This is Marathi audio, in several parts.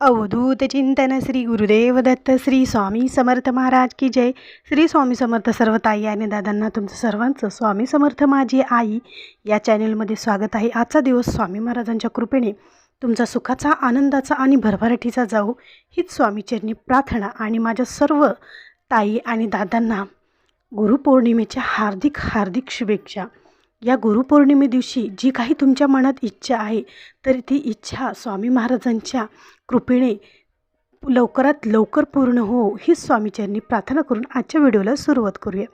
अवधूत चिंतन श्री गुरुदेव दत्त श्री स्वामी समर्थ महाराज की जय. श्री स्वामी समर्थ सर्व ताई आणि दादांना तुमचं सर्वांचं स्वामी समर्थ माझी आई. या चॅनलमध्ये स्वागत आहे. आजचा दिवस स्वामी महाराजांच्या कृपेने तुमचा सुखाचा आनंदाचा आणि भरभराटीचा जाऊ हीच स्वामीचरणी प्रार्थना आणि माझ्या सर्व ताई आणि दादांना गुरुपौर्णिमेच्या हार्दिक हार्दिक शुभेच्छा. या गुरुपौर्णिमे दिवशी जी काही तुमच्या मनात इच्छा आहे तर ती इच्छा स्वामी महाराजांच्या कृपेने लवकरात लवकर पूर्ण हो ही स्वामीचरणी प्रार्थना करून आजच्या व्हिडिओला सुरुवात करूया.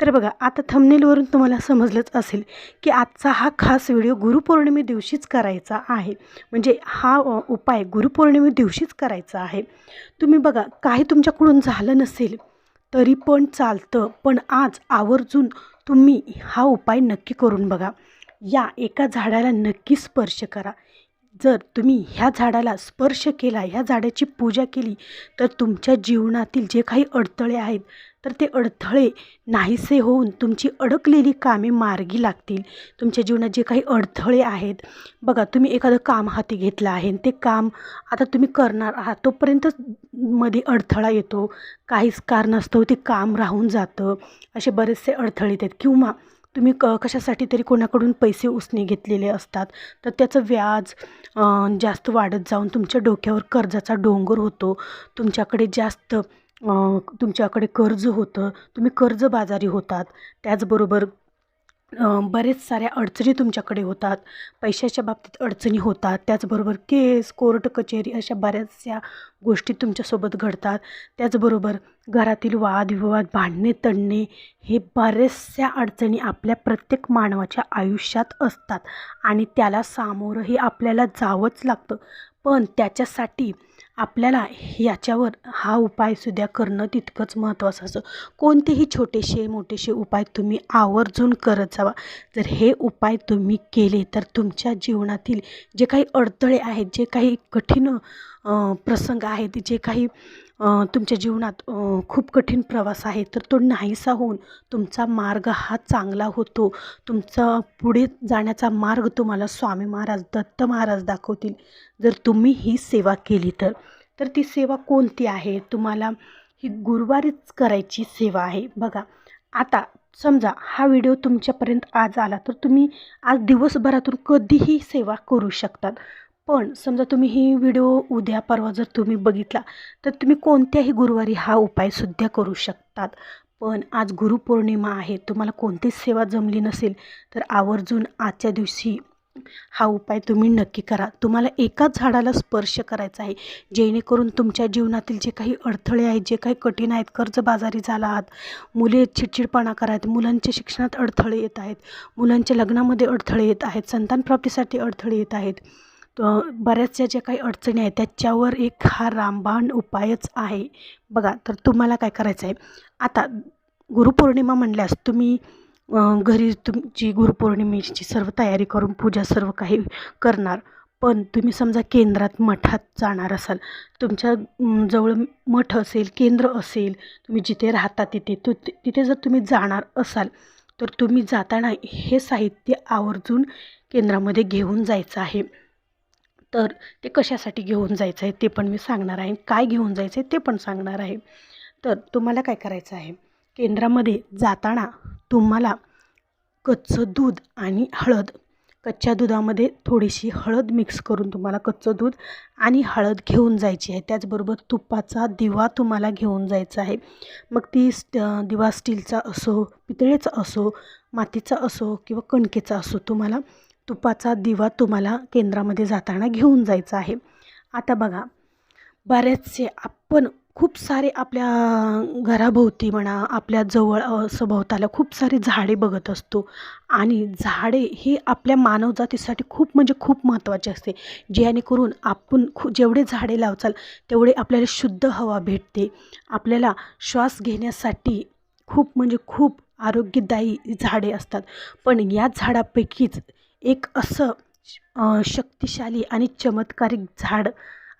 तर बघा आता थंबनेलवरून तुम्हाला समजलंच असेल की आजचा हा खास व्हिडिओ गुरुपौर्णिमे दिवशीच करायचा आहे. म्हणजे हा उपाय गुरुपौर्णिमे दिवशीच करायचा आहे. तुम्ही बघा काही तुमच्याकडून झालं नसेल तरी पण चालतं. पण आज आवर्जून तुम्ही हा उपाय नक्की करून बघा. या एका झाडाला नक्की स्पर्श करा. जर तुम्ही ह्या झाडाला स्पर्श केला ह्या झाडाची पूजा केली तर तुमच्या जीवनातील जे काही अडथळे आहेत तर ते अडथळे नाहीसे होऊन तुमची अडकलेली कामे मार्गी लागतील. तुमच्या जीवनात जे काही अडथळे आहेत बघा तुम्ही एखादं काम हाती घेतलं आहे आणि ते काम आता तुम्ही करणार आहात तोपर्यंत मध्ये अडथळा येतो. काहीच कारणास्तव ते काम राहून जातं. असे बरेचसे अडथळे येतात. किंवा तुम्ही क कशासाठी तरी कोणाकडून पैसे उसने घेतलेले असतात तर त्याचं व्याज जास्त वाढत जाऊन तुमच्या डोक्यावर कर्जाचा डोंगर होतो. तुमच्याकडे जास्त तुमच्याकडे कर्ज होतं. तुम्ही कर्जबाजारी होतात. त्याचबरोबर बरेच साऱ्या अडचणी तुमच्याकडे होतात. पैशाच्या बाबतीत अडचणी होतात. त्याचबरोबर केस कोर्ट कचेरी अशा बऱ्याचशा गोष्टी तुमच्यासोबत घडतात. त्याचबरोबर घरातील वादविवाद भांडणे तडणे हे बऱ्याचशा अडचणी आपल्या प्रत्येक मानवाच्या आयुष्यात असतात आणि त्याला सामोरंही आपल्याला जावंच लागतं. पण त्याच्यासाठी आपल्याला याच्यावर हा उपाय सुद्धा करणं तितकंच महत्त्वाचं असं. कोणतेही छोटेसे मोठेसे उपाय तुम्ही आवर्जून करत जावा. जर हे उपाय तुम्ही केले तर तुमच्या जीवनातील जे काही अडथळे आहेत जे काही कठीण प्रसंग आहेत जे काही तुमच्या जीवनात खूप कठीण प्रवास आहे तर तो नाहीसा होऊन तुमचा मार्ग हा चांगला होतो. तुमचा पुढे जाण्याचा मार्ग तुम्हाला स्वामी महाराज दत्त महाराज दाखवतील. जर तुम्ही ही सेवा केली तर तर ती सेवा कोणती आहे? तुम्हाला ही गुरुवारीच करायची सेवा आहे. बघा आता समजा हा व्हिडिओ तुमच्यापर्यंत आज आला तर तुम्ही आज दिवसभरातून कधीही सेवा करू शकतात. पण समजा तुम्ही ही व्हिडिओ उद्या परवा जर तुम्ही बघितला तर तुम्ही कोणत्याही गुरुवारी हा उपायसुद्धा करू शकतात. पण आज गुरुपौर्णिमा आहे तुम्हाला कोणतीच सेवा जमली नसेल तर आवर्जून आजच्या दिवशी हा उपाय तुम्ही नक्की करा. तुम्हाला एकाच झाडाला स्पर्श करायचा आहे जेणेकरून तुमच्या जीवनातील जे काही अडथळे आहेत जे काही कठीण आहेत कर्जबाजारी झाला आहात मुले चिडचिडपणा करत मुलांच्या शिक्षणात अडथळे येत आहेत मुलांच्या लग्नामध्ये अडथळे येत आहेत संतानप्राप्तीसाठी अडथळे येत आहेत बऱ्याचशा ज्या काही अडचणी आहेत त्याच्यावर एक हा रामबाण उपायच आहे. बघा तर तुम्हाला काय करायचं आहे? आता गुरुपौर्णिमा म्हणल्यास तुम्ही घरी तुमची गुरुपौर्णिमेची सर्व तयारी करून पूजा सर्व काही करणार पण तुम्ही समजा केंद्रात मठात जाणार असाल तुमच्या जवळ मठ असेल केंद्र असेल तुम्ही जिथे राहता तिथे तु तिथे जर तुम्ही जाणार असाल तर तुम्ही जाताना हे साहित्य आवर्जून केंद्रामध्ये घेऊन जायचं आहे. तर ते कशासाठी घेऊन जायचं आहे ते पण मी सांगणार आहे. काय घेऊन जायचं आहे ते पण सांगणार आहे. तर तुम्हाला काय करायचं आहे? केंद्रामध्ये जाताना तुम्हाला कच्चं दूध आणि हळद कच्च्या दुधामध्ये थोडीशी हळद मिक्स करून तुम्हाला कच्चं दूध आणि हळद घेऊन जायची आहे. त्याचबरोबर तुपाचा दिवा तुम्हाला घेऊन जायचा आहे. मग ती दिवा स्टीलचा असो पितळेचा असो मातीचा असो किंवा कणकेचा असो तुम्हाला तुपाचा दिवा तुम्हाला केंद्रामध्ये जाताना घेऊन जायचा आहे. आता बघा बऱ्याचसे आपण खूप सारे आपल्या घराभोवती म्हणा आपल्या जवळ सभोवताला खूप सारी झाडे बघत असतो. आणि झाडे हे आपल्या मानवजातीसाठी खूप म्हणजे खूप महत्त्वाचे असते. जेणेकरून आपण खू जेवढे झाडे लावचाल तेवढे आपल्याला शुद्ध हवा भेटते. आपल्याला श्वास घेण्यासाठी खूप म्हणजे खूप आरोग्यदायी झाडे असतात. पण या झाडापैकीच एक असं शक्तिशाली आणि चमत्कारिक झाड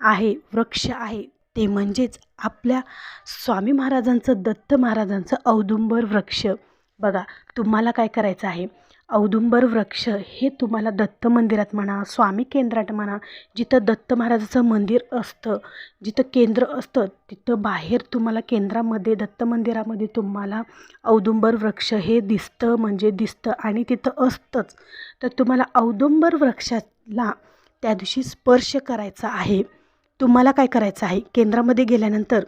आहे वृक्ष आहे. ते म्हणजेच आपल्या स्वामी महाराजांचं दत्त महाराजांचं औदुंबर वृक्ष. बघा तुम्हाला काय करायचं आहे? औदुंबर वृक्ष हे तुम्हाला दत्त मंदिरात म्हणा स्वामी केंद्रात म्हणा जिथं दत्त महाराजाचं मंदिर असतं जिथं केंद्र असतं तिथं बाहेर तुम्हाला केंद्रामध्ये दत्त मंदिरामध्ये तुम्हाला औदुंबर वृक्ष हे दिसतं म्हणजे दिसतं आणि तिथं असतंच. तर तुम्हाला औदुंबर वृक्षाला त्या दिवशी स्पर्श करायचा आहे. तुम्हाला काय करायचं आहे? केंद्रामध्ये गेल्यानंतर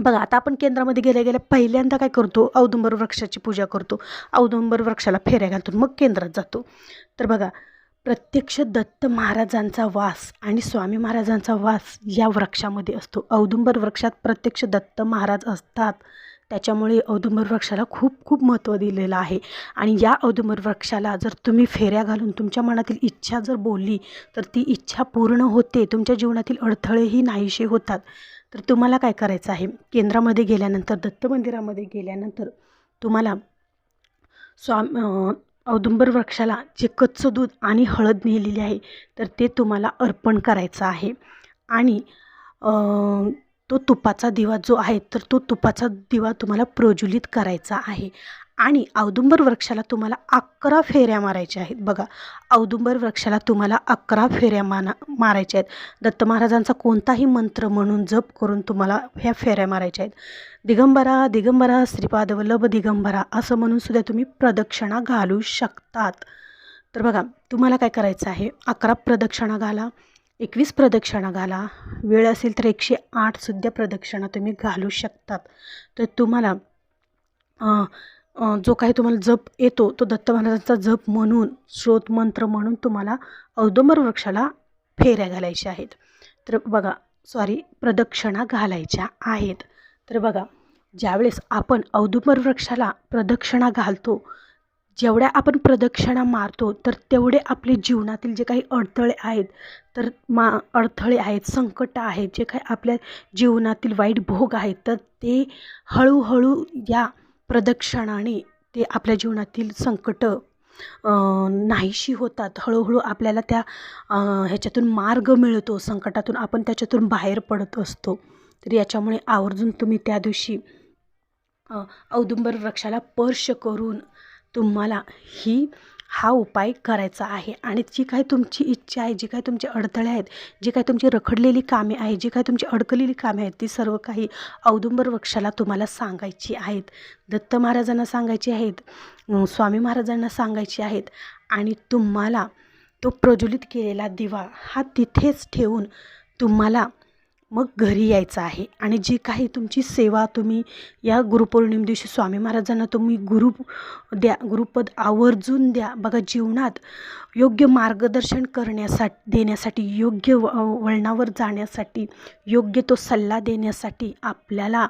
बघा आता आपण केंद्रामध्ये गेल्या गेल्या पहिल्यांदा काय करतो? औदुंबर वृक्षाची पूजा करतो. औदुंबर वृक्षाला फेऱ्या घालतो मग केंद्रात जातो. तर बघा प्रत्यक्ष दत्त महाराजांचा वास आणि स्वामी महाराजांचा वास या वृक्षामध्ये असतो. औदुंबर वृक्षात प्रत्यक्ष दत्त महाराज असतात. त्याच्यामुळे औदुंबर वृक्षाला खूप खूप महत्त्व दिलेलं आहे. आणि या औदुंबर वृक्षाला जर तुम्ही फेऱ्या घालून तुमच्या मनातील इच्छा जर बोलली तर ती इच्छा पूर्ण होते. तुमच्या जीवनातील अडथळेही नाहीसे होतात. तर तुम्हाला काय करायचं आहे? केंद्रामध्ये गेल्यानंतर दत्त मंदिरामध्ये गेल्यानंतर तुम्हाला स्वाम औदुंबर वृक्षाला जे कच्चं दूध आणि हळद नेलेली आहे तर ते तुम्हाला अर्पण करायचं आहे. आणि तो तुपाचा दिवा जो आहे तर तो तुपाचा दिवा तुम्हाला प्रज्वलित करायचा आहे. आणि औदुंबर वृक्षाला तुम्हाला अकरा फेऱ्या मारायच्या आहेत. बघा औदुंबर वृक्षाला तुम्हाला अकरा फेऱ्या माना मारायच्या आहेत. दत्त महाराजांचा कोणताही मंत्र म्हणून जप करून तुम्हाला ह्या फेऱ्या मारायच्या आहेत. दिगंबरा दिगंबरा श्रीपाद वल्लभ दिगंबरा असं म्हणून सुद्धा तुम्ही प्रदक्षिणा घालू शकतात. तर बघा तुम्हाला काय करायचं आहे? अकरा प्रदक्षिणा घाला. एकवीस प्रदक्षिणा घाला वेळ असेल तर एकशे आठसुद्धा प्रदक्षिणा तुम्ही घालू शकतात. तर तुम्हाला जो काही तुम्हाला जप येतो तो दत्त महाराजांचा जप म्हणून श्रोत मंत्र म्हणून तुम्हाला औदुंबर वृक्षाला फेऱ्या घालायच्या आहेत. तर बघा सॉरी प्रदक्षिणा घालायच्या आहेत. तर बघा ज्यावेळेस आपण औदुंबर वृक्षाला प्रदक्षिणा घालतो जेवढ्या आपण प्रदक्षिणा मारतो तर तेवढे आपले जीवनातील जे काही अडथळे आहेत तर मा अडथळे आहेत संकट आहेत जे काही आपल्या जीवनातील वाईट भोग आहेत तर ते हळूहळू या प्रदक्षिणाने ते आपल्या जीवनातील संकट नाहीशी होतात. हळूहळू आपल्याला त्या ह्याच्यातून मार्ग मिळतो संकटातून आपण त्याच्यातून बाहेर पडत असतो. तर याच्यामुळे आवर्जून तुम्ही त्या दिवशी औदुंबर वृक्षाला स्पर्श करून तुम्हाला ही हा उपाय करायचा आहे. आणि जी काही तुमची इच्छा आहे जी काही तुमचे अडथळे आहेत जी काही तुमची रखडलेली कामे आहेत जी काही तुमची अडकलेली कामे आहेत ती सर्व काही औदुंबर वृक्षाला तुम्हाला सांगायची आहेत. दत्त महाराजांना सांगायची आहेत स्वामी महाराजांना सांगायची आहेत. आणि तुम्हाला तो प्रज्वलित केलेला दिवा हा तिथेच ठेवून तुम्हाला मग घरी यायचं आहे. आणि जी काही तुमची सेवा तुम्ही या गुरुपौर्णिमे दिवशी स्वामी महाराजांना तुम्ही गुरु द्या गुरुपद आवर्जून द्या. बघा जीवनात योग्य मार्गदर्शन करण्यासाठी देण्यासाठी योग्य व वळणावर जाण्यासाठी योग्य तो सल्ला देण्यासाठी आपल्याला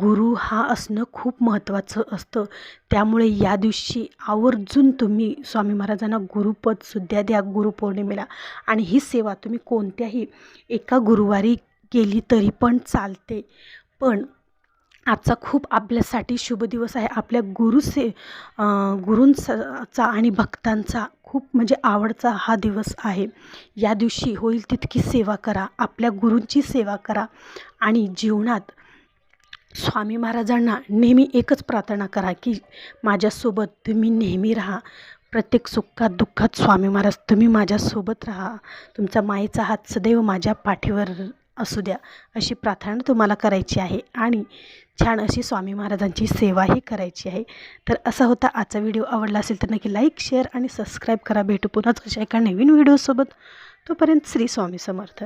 गुरु हा असणं खूप महत्त्वाचं असतं. त्यामुळे या दिवशी आवर्जून तुम्ही स्वामी महाराजांना गुरुपदसुद्धा द्या गुरुपौर्णिमेला. आणि ही सेवा तुम्ही कोणत्याही एका गुरुवारी केली तरी पण चालते. पण आजचा खूप आपल्यासाठी शुभ दिवस आहे. आपल्या गुरुसे गुरूंचा आणि भक्तांचा खूप म्हणजे आवडचा हा दिवस आहे. या दिवशी होईल तितकी सेवा करा. आपल्या गुरूंची सेवा करा. आणि जीवनात स्वामी महाराजांना नेहमी एकच प्रार्थना करा की माझ्यासोबत तुम्ही नेहमी राहा. प्रत्येक सुखात दुःखात स्वामी महाराज तुम्ही माझ्यासोबत राहा. तुमचा मायेचा हात सदैव माझ्या पाठीवर असू द्या अशी प्रार्थना तुम्हाला करायची आहे आणि छान अशी स्वामी महाराजांची सेवाही करायची आहे. तर असा होता आजचा व्हिडिओ. आवडला असेल तर नक्की लाईक शेअर आणि सबस्क्राईब करा. भेटू पुन्हाच अशा एका नवीन व्हिडिओसोबत. तोपर्यंत श्री स्वामी समर्थ.